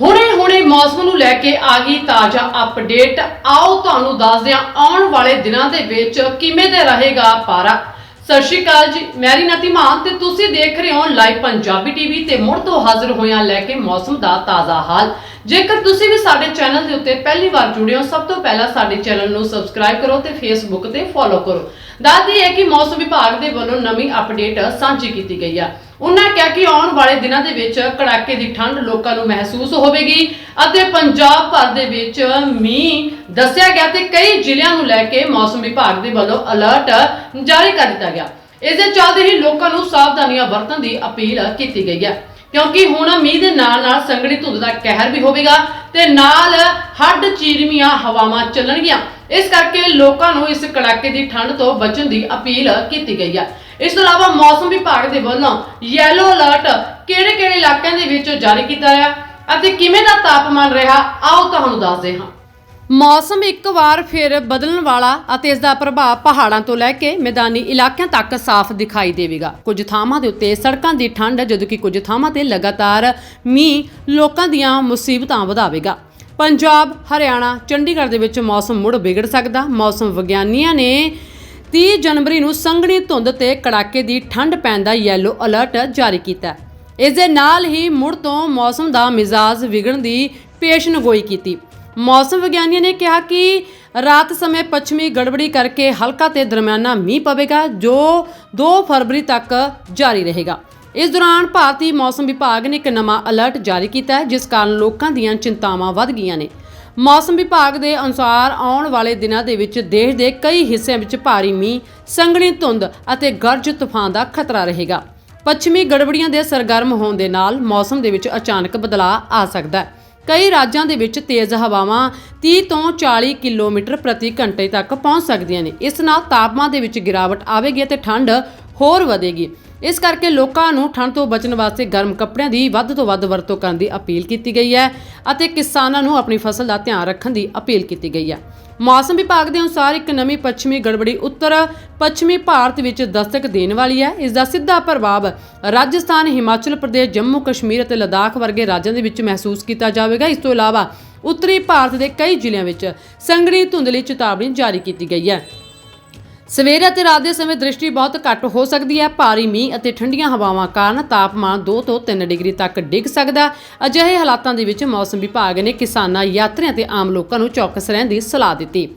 ਹੁਣੇ-ਹੁਣੇ ਮੌਸਮ ਨੂੰ ਲੈ ਕੇ ਆ ਗਈ ਤਾਜ਼ਾ ਅਪਡੇਟ ਆਓ ਤੁਹਾਨੂੰ ਦੱਸਦੇ ਹਾਂ, ਆਉਣ ਵਾਲੇ ਦਿਨਾਂ ਦੇ ਵਿੱਚ ਕਿਵੇਂ ਦੇ ਰਹੇਗਾ ਪਾਰਾ। ਸਤਿ ਸ਼੍ਰੀ ਅਕਾਲ ਜੀ ਮੈਰੀ ਨਤੀ ਮਾਨ ਤੇ ਤੁਸੀਂ ਦੇਖ ਰਹੇ ਹੋ ਲਾਈਵ ਪੰਜਾਬੀ ਟੀਵੀ ਤੇ ਮੁੜ ਤੋਂ ਹਾਜ਼ਰ ਹੋਇਆਂ ਲੈ ਕੇ ਮੌਸਮ ਦਾ ਤਾਜ਼ਾ ਹਾਲ। ਜੇਕਰ ਤੁਸੀਂ ਵੀ ਸਾਡੇ ਚੈਨਲ ਦੇ ਉੱਤੇ ਪਹਿਲੀ ਵਾਰ ਜੁੜੇ ਹੋ, ਸਭ ਤੋਂ ਪਹਿਲਾਂ ਸਾਡੇ ਚੈਨਲ ਨੂੰ ਸਬਸਕ੍ਰਾਈਬ ਕਰੋ ਤੇ ਫੇਸਬੁੱਕ ਤੇ ਫੋਲੋ ਕਰੋ। ਦੱਸਦੀ ਹੈ ਕਿ ਮੌਸਮ ਵਿਭਾਗ ਦੇ ਵੱਲੋਂ ਨਵੀਂ ਅਪਡੇਟ ਸਾਂਝੀ ਕੀਤੀ ਗਈ ਹੈ ਉਹਨਾਂ ਕਿਹਾ ਕਿ ਆਉਣ ਵਾਲੇ ਦਿਨਾਂ ਦੇ ਵਿੱਚ ਕੜਾਕੇ ਦੀ ਠੰਡ ਲੋਕਾਂ ਨੂੰ ਮਹਿਸੂਸ ਹੋਵੇਗੀ ਅਤੇ ਪੰਜਾਬ ਭਰ ਦੇ ਵਿੱਚ ਮੀਂਹ ਦੱਸਿਆ ਗਿਆ ਤੇ ਕਈ ਜ਼ਿਲ੍ਹਿਆਂ ਨੂੰ ਲੈ ਕੇ ਮੌਸਮ ਵਿਭਾਗ ਦੇ ਵੱਲੋਂ ਅਲਰਟ ਜਾਰੀ ਕਰ ਦਿੱਤਾ ਗਿਆ। ਇਸ ਦੇ ਚੱਲਦੇ ਹੀ ਲੋਕਾਂ ਨੂੰ ਸਾਵਧਾਨੀਆਂ ਵਰਤਣ ਦੀ ਅਪੀਲ ਕੀਤੀ ਗਈ ਹੈ। ਕਿਉਂਕਿ ਹੁਣ ਮੀਂਹ ਦੇ ਨਾਲ ਨਾਲ ਸੰਘਣੀ ਧੁੰਦ ਦਾ ਕਹਿਰ ਵੀ ਹੋਵੇਗਾ ਤੇ ਨਾਲ ਹੱਡ ਚੀਰਵੀਆਂ ਹਵਾਵਾਂ ਚੱਲਣਗੀਆਂ। ਇਸ ਕਰਕੇ ਲੋਕਾਂ ਨੂੰ ਇਸ ਕੜਾਕੇ ਦੀ ਠੰਡ ਤੋਂ ਬਚਣ ਦੀ ਅਪੀਲ ਕੀਤੀ ਗਈ ਹੈ ਇਸ ਤੋਂ ਇਲਾਵਾ ਮੌਸਮ ਵਿਭਾਗ ਦੇ ਵੱਲੋਂ ਯੈਲੋ ਅਲਰਟ ਕਿਹੜੇ-ਕਿਹੜੇ ਇਲਾਕਿਆਂ ਦੇ ਵਿੱਚ ਜਾਰੀ ਕੀਤਾ ਹੈ ਅਤੇ ਕਿਵੇਂ ਦਾ ਤਾਪਮਾਨ ਰਿਹਾ, ਆਓ ਤੁਹਾਨੂੰ ਦੱਸਦੇ ਹਾਂ। ਮੌਸਮ ਇੱਕ ਵਾਰ ਫਿਰ ਬਦਲਣ ਵਾਲਾ ਅਤੇ ਇਸ ਦਾ ਪ੍ਰਭਾਵ ਪਹਾੜਾਂ ਤੋਂ ਲੈ ਕੇ ਮੈਦਾਨੀ ਇਲਾਕਿਆਂ ਤੱਕ ਸਾਫ਼ ਦਿਖਾਈ ਦੇਵੇਗਾ। ਕੁਝ ਥਾਵਾਂ ਦੇ ਉੱਤੇ ਸੜਕਾਂ ਦੀ ਠੰਡ, ਜਦੋਂ ਕਿ ਕੁਝ ਥਾਵਾਂ ਤੇ ਲਗਾਤਾਰ ਮੀਂਹ ਲੋਕਾਂ ਦੀਆਂ ਮੁਸੀਬਤਾਂ ਵਧਾਵੇਗਾ। ਪੰਜਾਬ, ਹਰਿਆਣਾ, ਚੰਡੀਗੜ੍ਹ ਦੇ ਵਿੱਚ ਮੌਸਮ ਮੁੜ ਵਿਗੜ ਸਕਦਾ। ਮੌਸਮ ਵਿਗਿਆਨੀਆਂ ਨੇ 30 ਜਨਵਰੀ ਨੂੰ ਸੰਘਣੀ ਧੁੰਦ ਤੇ ਕੜਾਕੇ ਦੀ ਠੰਡ ਪੈਣ ਦਾ ਯੈਲੋ ਅਲਰਟ ਜਾਰੀ ਕੀਤਾ। ਇਸ ਦੇ ਨਾਲ ਹੀ ਮੁੜ ਤੋਂ ਮੌਸਮ ਦਾ ਮਿਜ਼ਾਜ ਵਿਗੜਨ ਦੀ ਪੇਸ਼ਨਗੋਈ ਕੀਤੀ। ਮੌਸਮ ਵਿਗਿਆਨੀਆਂ ਨੇ ਕਿਹਾ ਕਿ ਰਾਤ ਸਮੇਂ ਪੱਛਮੀ ਗੜਬੜੀ ਕਰਕੇ ਹਲਕਾ ਤੇ ਦਰਮਿਆਨਾ ਮੀਂਹ ਪਵੇਗਾ, ਜੋ 2 ਫਰਵਰੀ ਤੱਕ ਜਾਰੀ ਰਹੇਗਾ। ਇਸ ਦੌਰਾਨ ਭਾਰਤੀ ਮੌਸਮ ਵਿਭਾਗ ਨੇ ਇੱਕ ਨਵਾਂ ਅਲਰਟ ਜਾਰੀ ਕੀਤਾ ਹੈ, ਜਿਸ ਕਾਰਨ ਲੋਕਾਂ ਦੀਆਂ ਚਿੰਤਾਵਾਂ ਵੱਧ ਗਈਆਂ ਨੇ। ਮੌਸਮ ਵਿਭਾਗ ਦੇ ਅਨੁਸਾਰ ਆਉਣ ਵਾਲੇ ਦਿਨਾਂ ਦੇ ਵਿੱਚ ਦੇਸ਼ ਦੇ ਕਈ ਹਿੱਸਿਆਂ ਵਿੱਚ ਭਾਰੀ ਮੀਂਹ, ਸੰਘਣੀ ਧੁੰਦ ਅਤੇ ਗਰਜ ਤੂਫਾਨ ਦਾ ਖਤਰਾ ਰਹੇਗਾ। ਪੱਛਮੀ ਗੜਬੜੀਆਂ ਦੇ ਸਰਗਰਮ ਹੋਣ ਦੇ ਨਾਲ ਮੌਸਮ ਦੇ ਵਿੱਚ ਅਚਾਨਕ ਬਦਲਾਅ ਆ ਸਕਦਾ ਹੈ। ਕਈ ਰਾਜਾਂ ਦੇ ਵਿੱਚ ਤੇਜ਼ ਹਵਾਵਾਂ 30 ਤੋਂ 40 ਕਿਲੋਮੀਟਰ ਪ੍ਰਤੀ ਘੰਟੇ ਤੱਕ ਪਹੁੰਚ ਸਕਦੀਆਂ ਨੇ। ਇਸ ਨਾਲ ਤਾਪਮਾਨ ਦੇ ਵਿੱਚ ਗਿਰਾਵਟ ਆਵੇਗੀ ਅਤੇ ਠੰਡ ਹੋਰ ਵਧੇਗੀ। ਇਸ ਕਰਕੇ ਲੋਕਾਂ ਨੂੰ ਠੰਡ ਤੋਂ ਬਚਣ ਵਾਸਤੇ ਗਰਮ ਕੱਪੜਿਆਂ ਦੀ ਵੱਧ ਤੋਂ ਵੱਧ ਵਰਤੋਂ ਕਰਨ ਦੀ ਅਪੀਲ ਕੀਤੀ ਗਈ ਹੈ ਅਤੇ ਕਿਸਾਨਾਂ ਨੂੰ ਆਪਣੀ ਫਸਲ ਦਾ ਧਿਆਨ ਰੱਖਣ ਦੀ ਅਪੀਲ ਕੀਤੀ ਗਈ ਹੈ। ਮੌਸਮ ਵਿਭਾਗ ਦੇ ਅਨੁਸਾਰ ਇੱਕ ਨਵੀਂ ਪੱਛਮੀ ਗੜਬੜੀ ਉੱਤਰ ਪੱਛਮੀ ਭਾਰਤ ਵਿੱਚ ਦਸਤਕ ਦੇਣ ਵਾਲੀ ਹੈ। ਇਸ ਦਾ ਸਿੱਧਾ ਪ੍ਰਭਾਵ ਰਾਜਸਥਾਨ, ਹਿਮਾਚਲ ਪ੍ਰਦੇਸ਼, ਜੰਮੂ ਕਸ਼ਮੀਰ ਅਤੇ ਲਦਾਖ ਵਰਗੇ ਰਾਜਾਂ ਦੇ ਵਿੱਚ ਮਹਿਸੂਸ ਕੀਤਾ ਜਾਵੇਗਾ। ਇਸ ਤੋਂ ਇਲਾਵਾ ਉੱਤਰੀ ਭਾਰਤ ਦੇ ਕਈ ਜ਼ਿਲ੍ਹਿਆਂ ਵਿੱਚ ਸੰਘਣੀ ਧੁੰਦਲੀ ਚੇਤਾਵਨੀ ਜਾਰੀ ਕੀਤੀ ਗਈ ਹੈ। ਸਵੇਰ ਅਤੇ ਰਾਤ ਦੇ ਸਮੇਂ ਦ੍ਰਿਸ਼ਟੀ ਬਹੁਤ ਘੱਟ ਹੋ ਸਕਦੀ ਹੈ। ਭਾਰੀ ਮੀਂਹ ਅਤੇ ਠੰਡੀਆਂ ਹਵਾਵਾਂ ਕਾਰਨ ਤਾਪਮਾਨ 2 ਤੋਂ 3 ਡਿਗਰੀ ਤੱਕ ਡਿੱਗ ਸਕਦਾ। ਅਜਿਹੇ ਹਾਲਾਤਾਂ ਦੇ ਵਿੱਚ ਮੌਸਮ ਵਿਭਾਗ ਨੇ ਕਿਸਾਨਾਂ, ਯਾਤਰੀਆਂ ਤੇ ਆਮ ਲੋਕਾਂ ਨੂੰ ਚੌਕਸ ਰਹਿਣ ਦੀ ਸਲਾਹ ਦਿੱਤੀ।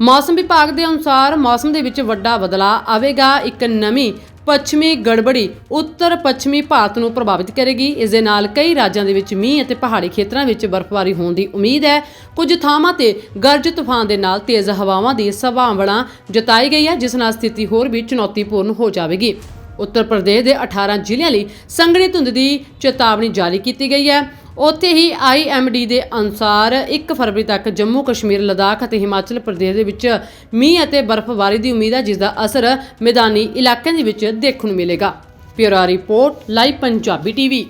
ਮੌਸਮ ਵਿਭਾਗ ਦੇ ਅਨੁਸਾਰ ਮੌਸਮ ਦੇ ਵਿੱਚ ਵੱਡਾ ਬਦਲਾਅ ਆਵੇਗਾ। ਇੱਕ ਨਵੀਂ ਪੱਛਮੀ ਗੜਬੜੀ ਉੱਤਰ ਪੱਛਮੀ ਭਾਰਤ ਨੂੰ ਪ੍ਰਭਾਵਿਤ ਕਰੇਗੀ। ਇਸ ਦੇ ਨਾਲ ਕਈ ਰਾਜਾਂ ਦੇ ਵਿੱਚ ਮੀਂਹ ਅਤੇ ਪਹਾੜੀ ਖੇਤਰਾਂ ਵਿੱਚ ਬਰਫ਼ਬਾਰੀ ਹੋਣ ਦੀ ਉਮੀਦ ਹੈ। ਕੁਝ ਥਾਵਾਂ ਤੇ ਗਰਜ ਤੂਫਾਨ ਦੇ ਨਾਲ ਤੇਜ਼ ਹਵਾਵਾਂ ਦੀ ਸੰਭਾਵਨਾ ਜਤਾਈ ਗਈ ਹੈ, ਜਿਸ ਨਾਲ ਸਥਿਤੀ ਹੋਰ ਵੀ ਚੁਣੌਤੀਪੂਰਨ ਹੋ ਜਾਵੇਗੀ। ਉੱਤਰ ਪ੍ਰਦੇਸ਼ ਦੇ 18 ਜ਼ਿਲ੍ਹਿਆਂ ਲਈ ਸੰਘਣੀ ਧੁੰਦ ਦੀ ਚੇਤਾਵਨੀ ਜਾਰੀ ਕੀਤੀ ਗਈ ਹੈ। ਉੱਥੇ ਹੀ ਆਈਐਮਡੀ ਦੇ ਅਨੁਸਾਰ 1 ਫਰਵਰੀ ਤੱਕ ਜੰਮੂ ਕਸ਼ਮੀਰ, ਲਦਾਖ ਅਤੇ ਹਿਮਾਚਲ ਪ੍ਰਦੇਸ਼ ਦੇ ਵਿੱਚ ਮੀਂਹ ਅਤੇ ਬਰਫ਼ਬਾਰੀ ਦੀ ਉਮੀਦ ਹੈ, ਜਿਸ ਦਾ ਅਸਰ ਮੈਦਾਨੀ ਇਲਾਕਿਆਂ ਦੇ ਵਿੱਚ ਦੇਖਣ ਨੂੰ ਮਿਲੇਗਾ। ਪਿਓਰਾ ਰਿਪੋਰਟ, ਲਾਈਵ ਪੰਜਾਬੀ ਟੀਵੀ।